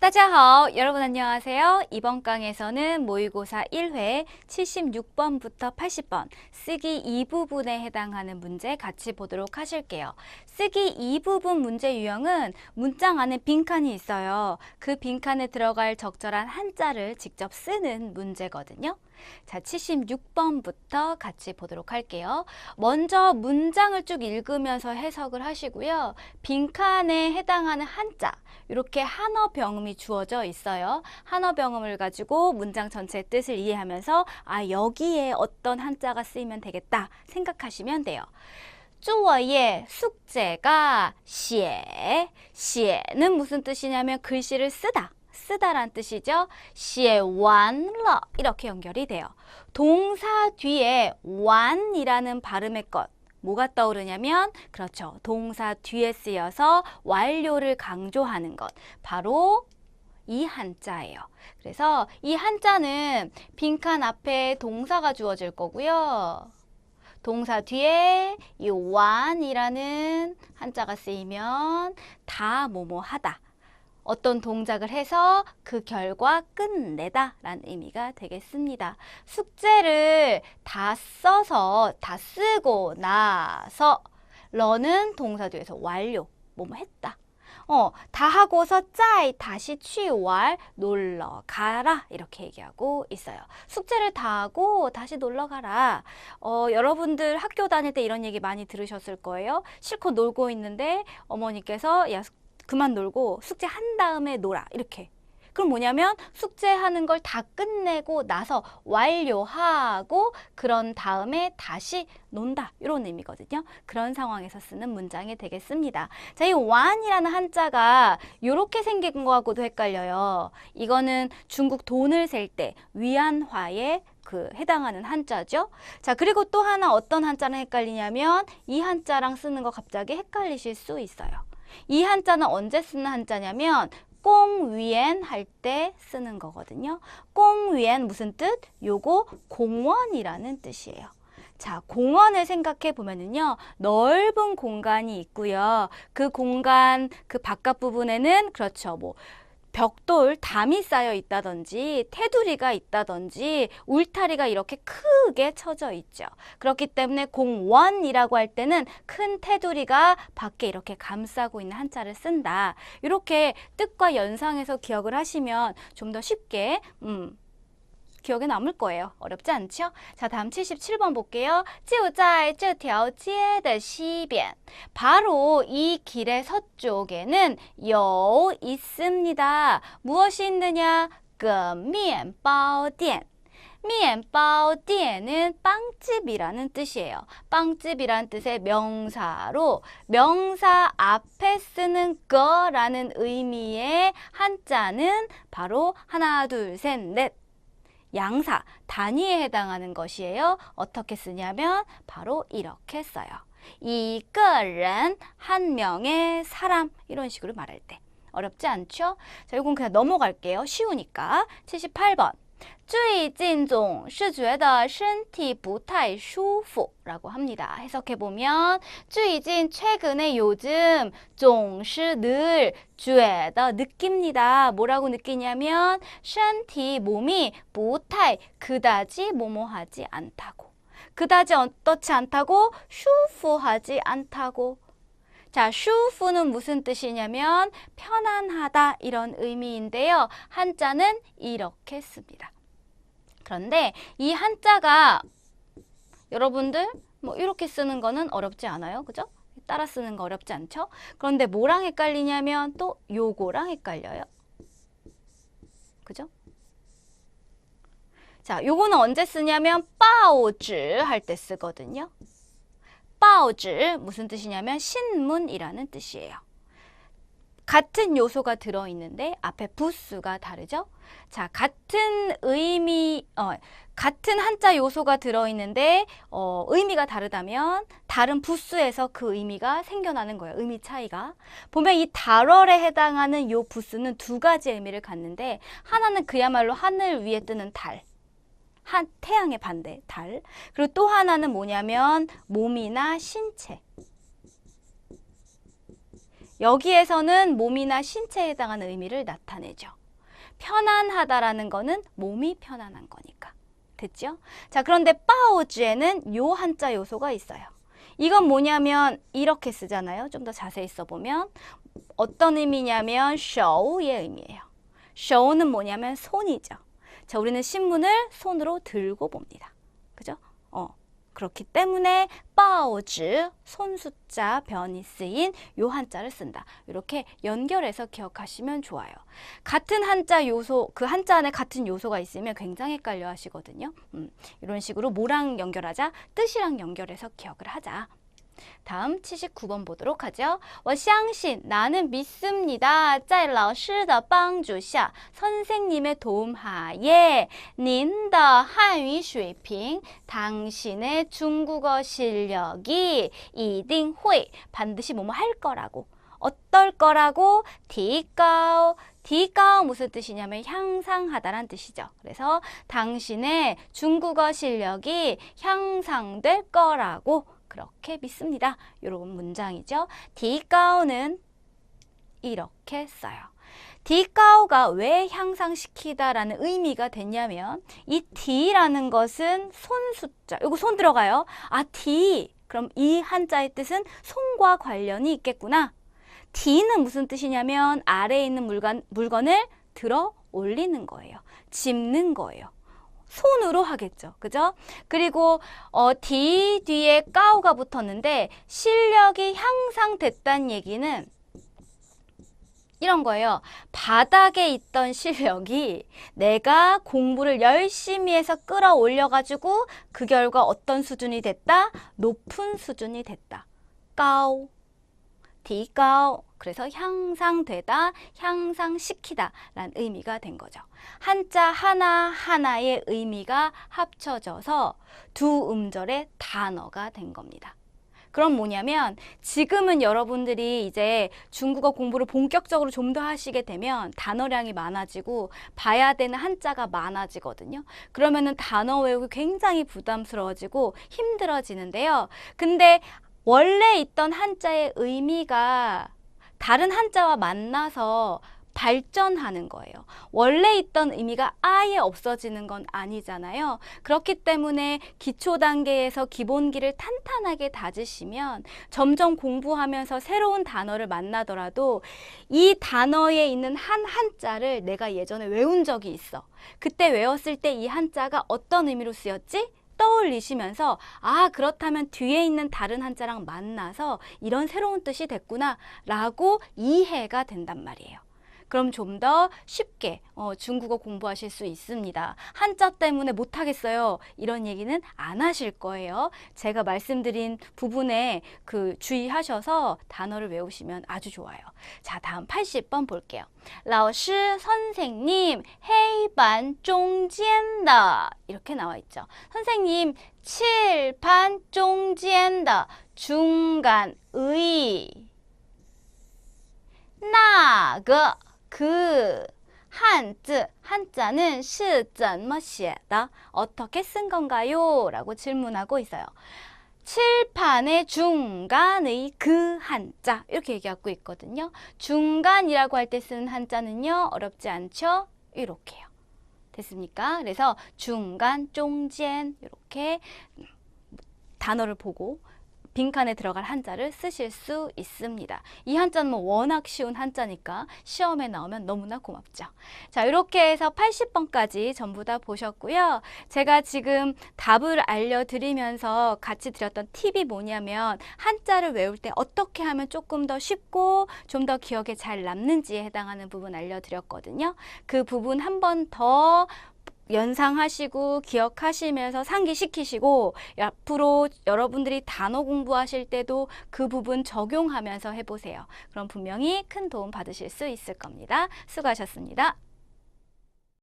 따자하오 여러분 안녕하세요. 이번 강에서는 모의고사 1회 76번부터 80번 쓰기 2부분에 해당하는 문제 같이 보도록 하실게요. 쓰기 2부분 문제 유형은 문장 안에 빈칸이 있어요. 그 빈칸에 들어갈 적절한 한자를 직접 쓰는 문제거든요. 자, 76번부터 같이 보도록 할게요. 먼저 문장을 쭉 읽으면서 해석을 하시고요. 빈칸에 해당하는 한자, 이렇게 한어 병음이 주어져 있어요. 한어 병음을 가지고 문장 전체의 뜻을 이해하면서 아, 여기에 어떤 한자가 쓰이면 되겠다 생각하시면 돼요. 쪼어의 숙제가 시에 시에는 무슨 뜻이냐면 글씨를 쓰다 쓰다란 뜻이죠. 시에 완러 이렇게 연결이 돼요. 동사 뒤에 완이라는 발음의 것 뭐가 떠오르냐면 그렇죠. 동사 뒤에 쓰여서 완료를 강조하는 것 바로 이 한자예요. 그래서 이 한자는 빈칸 앞에 동사가 주어질 거고요. 동사 뒤에 이 완이라는 한자가 쓰이면 다 뭐뭐하다 어떤 동작을 해서 그 결과 끝내다 라는 의미가 되겠습니다. 숙제를 다 써서 다 쓰고 나서 러는 동사 뒤에서 완료 뭐뭐 했다. 어, 다 하고서 짜이 다시 취왈 놀러 가라 이렇게 얘기하고 있어요. 숙제를 다 하고 다시 놀러 가라. 어, 여러분들 학교 다닐 때 이런 얘기 많이 들으셨을 거예요. 실컷 놀고 있는데 어머니께서 야 그만 놀고 숙제 한 다음에 놀아 이렇게 그럼 뭐냐면 숙제하는 걸 다 끝내고 나서 완료하고 그런 다음에 다시 논다 이런 의미거든요. 그런 상황에서 쓰는 문장이 되겠습니다. 자, 이 완이라는 한자가 이렇게 생긴 거하고도 헷갈려요. 이거는 중국 돈을 셀 때 위안화에 그 해당하는 한자죠. 자, 그리고 또 하나 어떤 한자랑 헷갈리냐면 이 한자랑 쓰는 거 갑자기 헷갈리실 수 있어요. 이 한자는 언제 쓰는 한자냐면 꽁 위엔 할 때 쓰는 거거든요. 꽁 위엔 무슨 뜻? 요거 공원이라는 뜻이에요. 자, 공원을 생각해 보면은요, 넓은 공간이 있고요. 그 공간, 그 바깥 부분에는, 그렇죠, 뭐, 벽돌, 담이 쌓여 있다든지 테두리가 있다든지 울타리가 이렇게 크게 쳐져 있죠. 그렇기 때문에 공원이라고 할 때는 큰 테두리가 밖에 이렇게 감싸고 있는 한자를 쓴다. 이렇게 뜻과 연상해서 기억을 하시면 좀 더 쉽게 음, 기억에 남을 거예요. 어렵지 않죠? 자, 다음 77번 볼게요. 就在这条街的西边. 바로 이 길의 서쪽에는 요 있습니다. 무엇이 있느냐? 个面包店. 面包店은 빵집이라는 뜻이에요. 빵집이라는 뜻의 명사로 명사 앞에 쓰는 거라는 의미의 한자는 바로 하나, 둘, 셋, 넷 양사, 단위에 해당하는 것이에요. 어떻게 쓰냐면 바로 이렇게 써요. 이거는 한 명의 사람 이런 식으로 말할 때 어렵지 않죠? 자, 이건 그냥 넘어갈게요. 쉬우니까 78번 最近总是觉得身体不太舒服 라고 합니다. 해석해보면 最近 최근에 요즘 总是늘 觉得 느낍니다. 뭐라고 느끼냐면 身体 몸이 不太 그다지 뭐뭐하지 않다고 그다지 어떻지 않다고 슈프하지 않다고 자, 슈프는 무슨 뜻이냐면 편안하다 이런 의미인데요. 한자는 이렇게 씁니다. 그런데 이 한자가 여러분들 뭐 이렇게 쓰는 거는 어렵지 않아요. 그죠? 따라 쓰는 거 어렵지 않죠? 그런데 뭐랑 헷갈리냐면 또 요거랑 헷갈려요. 그죠? 자, 요거는 언제 쓰냐면 빠오즈 할 때 쓰거든요. 빠오즈 무슨 뜻이냐면 신문이라는 뜻이에요. 같은 요소가 들어있는데 앞에 부수가 다르죠? 자, 같은 의미, 어, 같은 한자 요소가 들어있는데 어, 의미가 다르다면 다른 부수에서 그 의미가 생겨나는 거예요. 의미 차이가. 보면 이 달월에 해당하는 요 부수는 두 가지 의미를 갖는데 하나는 그야말로 하늘 위에 뜨는 달. 한 태양의 반대 달. 그리고 또 하나는 뭐냐면 몸이나 신체. 여기에서는 몸이나 신체에 해당하는 의미를 나타내죠. 편안하다라는 거는 몸이 편안한 거니까. 됐죠? 자, 그런데 빠오즈에는 요 한자 요소가 있어요. 이건 뭐냐면 이렇게 쓰잖아요. 좀 더 자세히 써보면 어떤 의미냐면 show의 의미예요. show는 뭐냐면 손이죠. 자, 우리는 신문을 손으로 들고 봅니다. 그죠? 어. 그렇기 때문에 빠오즈 손 숫자 변이 쓰인 요 한자를 쓴다. 이렇게 연결해서 기억하시면 좋아요. 같은 한자 요소 그 한자 안에 같은 요소가 있으면 굉장히 헷갈려 하시거든요. 음, 이런 식으로 뭐랑 연결하자 뜻이랑 연결해서 기억을 하자. 다음 79번 보도록 하죠. 我相信 나는 믿습니다. 在老师的帮助下 선생님의 도움 하에 您的汉语水平 당신의 중국어 실력이 一定会 반드시 뭐뭐 할 거라고 어떨 거라고 디까오 디까오 무슨 뜻이냐면 향상하다란 뜻이죠. 그래서 당신의 중국어 실력이 향상될 거라고 그렇게 믿습니다. 이런 문장이죠. 디까오는 이렇게 써요. 디까오가 왜 향상시키다라는 의미가 됐냐면 이 D라는 것은 손 숫자, 이거 손 들어가요. 아, D. 그럼 이 한자의 뜻은 손과 관련이 있겠구나. D는 무슨 뜻이냐면 아래에 있는 물건, 물건을 들어 올리는 거예요. 짚는 거예요. 손으로 하겠죠. 그죠? 그리고 어, D 뒤에 까오가 붙었는데 실력이 향상됐다는 얘기는 이런 거예요. 바닥에 있던 실력이 내가 공부를 열심히 해서 끌어올려가지고 그 결과 어떤 수준이 됐다? 높은 수준이 됐다. 까오, 디까오. 그래서 향상되다, 향상시키다 라는 의미가 된 거죠. 한자 하나하나의 의미가 합쳐져서 두 음절의 단어가 된 겁니다. 그럼 뭐냐면 지금은 여러분들이 이제 중국어 공부를 본격적으로 좀 더 하시게 되면 단어량이 많아지고 봐야 되는 한자가 많아지거든요. 그러면은 단어 외우기 굉장히 부담스러워지고 힘들어지는데요. 근데 원래 있던 한자의 의미가 다른 한자와 만나서 발전하는 거예요. 원래 있던 의미가 아예 없어지는 건 아니잖아요. 그렇기 때문에 기초 단계에서 기본기를 탄탄하게 다지시면 점점 공부하면서 새로운 단어를 만나더라도 이 단어에 있는 한 한자를 내가 예전에 외운 적이 있어. 그때 외웠을 때 이 한자가 어떤 의미로 쓰였지? 떠올리시면서 아 그렇다면 뒤에 있는 다른 한자랑 만나서 이런 새로운 뜻이 됐구나 라고 이해가 된단 말이에요. 그럼 좀 더 쉽게 어, 중국어 공부하실 수 있습니다. 한자 때문에 못하겠어요. 이런 얘기는 안 하실 거예요. 제가 말씀드린 부분에 그 주의하셔서 단어를 외우시면 아주 좋아요. 자, 다음 80번 볼게요. 라오시 선생님 헤이반 쫑지엔다 이렇게 나와 있죠. 선생님 칠판 쫑지엔다 중간의 나그 그 한자 한자는 是怎么写的 어떻게 쓴 건가요? 라고 질문하고 있어요. 칠판의 중간의 그 한자 이렇게 얘기하고 있거든요. 중간이라고 할 때 쓰는 한자는요. 어렵지 않죠? 이렇게요. 됐습니까? 그래서 중간, 쫑젠 이렇게 단어를 보고 빈칸에 들어갈 한자를 쓰실 수 있습니다. 이 한자는 뭐 워낙 쉬운 한자니까 시험에 나오면 너무나 고맙죠. 자, 이렇게 해서 80번까지 전부 다 보셨고요. 제가 지금 답을 알려드리면서 같이 드렸던 팁이 뭐냐면 한자를 외울 때 어떻게 하면 조금 더 쉽고 좀 더 기억에 잘 남는지에 해당하는 부분 알려드렸거든요. 그 부분 한 번 더 연상하시고 기억하시면서 상기시키시고 앞으로 여러분들이 단어 공부하실 때도 그 부분 적용하면서 해보세요. 그럼 분명히 큰 도움 받으실 수 있을 겁니다. 수고하셨습니다.